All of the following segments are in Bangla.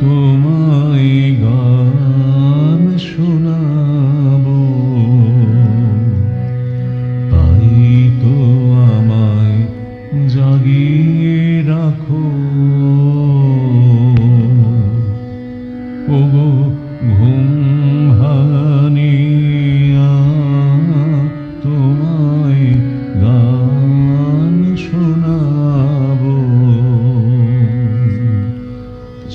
তোমায়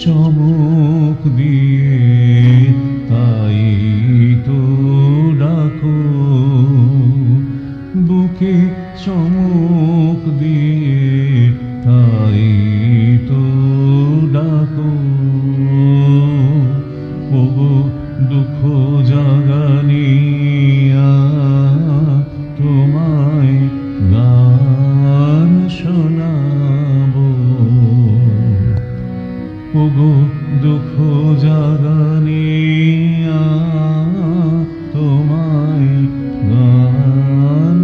চমক দিয়ে তাই তো রাখো বুকে চমক দিয়ে তাই তো ওগো দুঃখ জাগানিয়া তোমায় গান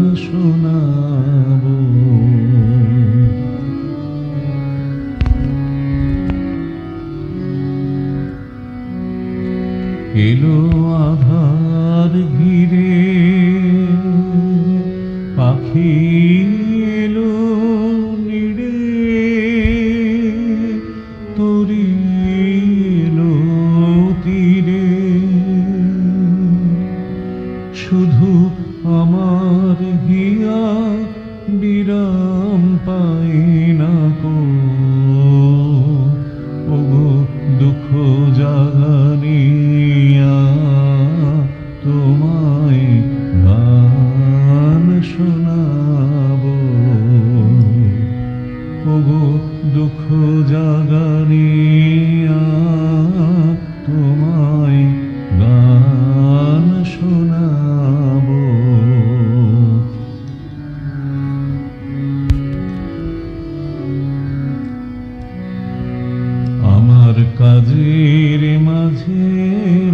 এলো আধার ঘিরে পাখি শুধু আমার হিয়া বিরাম পাই না কো। ওগো দুঃখ জাগানিয়া তোমায় গান শোনাবো। ওগো দুঃখ জাগানিয়া তোমায় কাজের মাঝে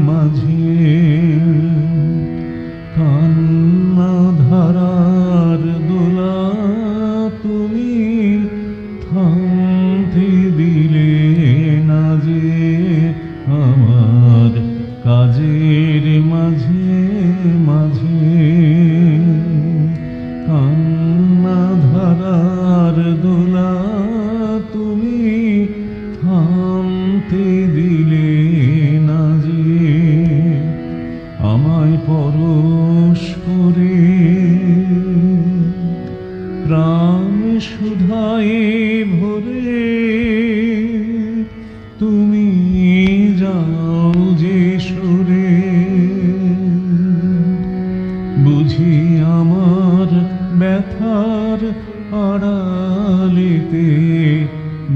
মাঝে কান্না ধারার দোলা তুমি থামতে দিলে না যে আমার কাজের মাঝে। আমায় পরশ করে প্রাণ সুধায় ভরে তুমি যাও যে সুরে। বুঝি আমার ব্যথার আড়ালেতে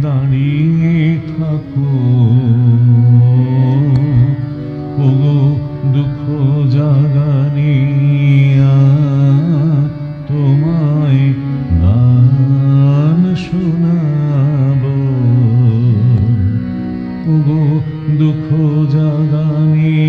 দাঁড়িয়ে থাকো। খোঁজা গানে